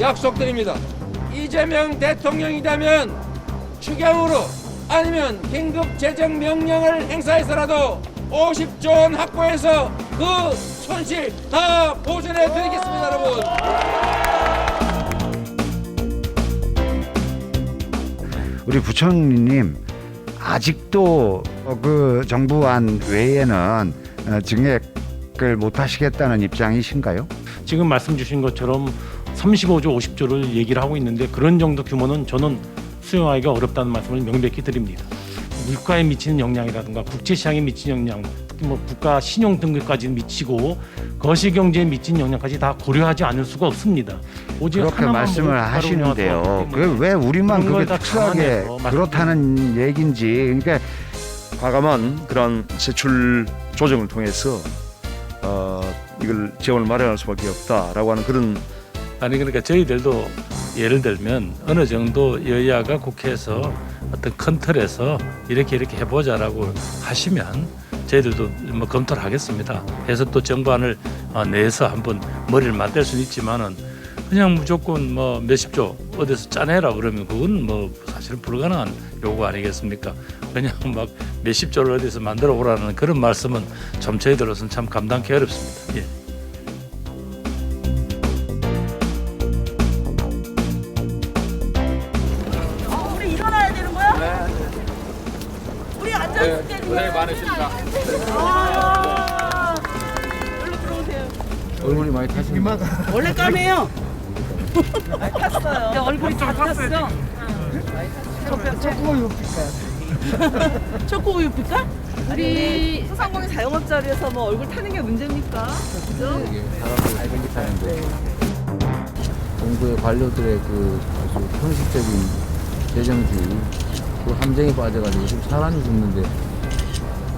약속드립니다. 이재명 대통령이 되면 추경으로 아니면 긴급 재정 명령을 행사해서라도 50조 원 확보해서 그 손실 다 보전해 드리겠습니다, 여러분. 우리 부총리님 아직도 어, 그 정부안 외에는 어, 증액을 못 하시겠다는 입장이신가요? 지금 말씀 주신 것처럼 35조 50조를 얘기를 하고 있는데 그런 정도 규모는 저는 수용하기가 어렵다는 말씀을 명백히 드립니다. 물가에 미치는 영향이라든가 국제 시장에 미치는 영향, 특히 뭐 국가 신용 등급까지 미치고 거시 경제에 미치는 영향까지 다 고려하지 않을 수가 없습니다. 오직 그렇게 말씀을 하시는데요. 운영하기 그 때문에 왜 우리만 그게 특수하게 그렇다는 얘긴지 그러니까 과감한 그런 세출 조정을 통해서 어, 이걸 재원을 마련할 수밖에 없다라고 하는 그런 아니 그러니까 저희들도 예를 들면 어느 정도 여야가 국회에서 어떤 큰 틀에서 이렇게 이렇게 해보자라고 하시면 저희들도 뭐 검토를 하겠습니다. 해서 또 정부안을 어, 내서 한번 머리를 맞댈 수는 있지만은 그냥 무조건 뭐 몇십조 어디서 짜내라 그러면 그건 뭐 사실은 불가능한 요구 아니겠습니까? 그냥 막 몇십조를 어디서 만들어 오라는 그런 말씀은 좀 저희들로서는 참 감당하기 어렵습니다. 예. 우리 일어나야 되는 거야? 우리 앉아 있을 때 고생 많으십니다. 아, 얼른 들어오세요. 얼굴이 많이 타시는 원래 까매요. 탔어요. 얼굴이 다 탔어. 초코우유 필까요? 초코우유 필까? 우리 소상공인 자영업 자리에서 뭐 얼굴 타는 게 문제입니까? 그죠? 사람들 생기타는데 정부의 관료들의 그 아주 형식적인 재정주의 그 함정에 빠져가지고 지금 사람이 죽는데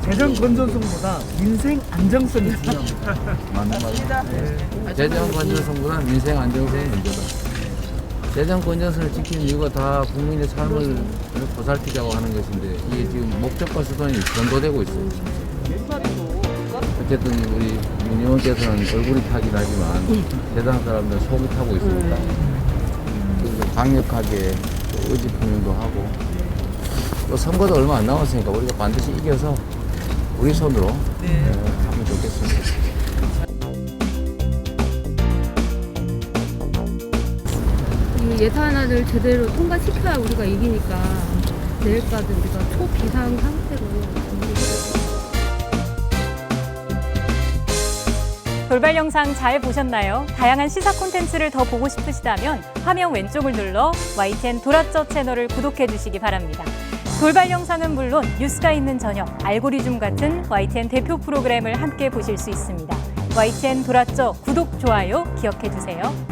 재정 건전성보다 민생 안정성이 중요합니다. 맞는 말입니다. 재정 건전성보다 민생 안정성이 문제다. 재정 건전성을 지키는 이유가 다 국민의 삶을 보살피자고 하는 것인데 이게 지금 목적과 수단이 변도되고 있어요. 어쨌든 우리 윤 의원께서는 얼굴이 타긴 하지만 대단한 사람들 속이 타고 있습니다. 그래서 강력하게 또 의지 표명도 하고 또 선거도 얼마 안 남았으니까 우리가 반드시 이겨서 우리 손으로 어, 하면 좋겠습니다. 이 예산안을 제대로 통과시켜야 우리가 이기니까 내일까지 우리가 초비상 상태로 돌발 영상 잘 보셨나요? 다양한 시사 콘텐츠를 더 보고 싶으시다면 화면 왼쪽을 눌러 YTN 도라쩌 채널을 구독해 주시기 바랍니다. 돌발 영상은 물론 뉴스가 있는 저녁, 알고리즘 같은 YTN 대표 프로그램을 함께 보실 수 있습니다. YTN 도라쩌 구독, 좋아요 기억해 주세요.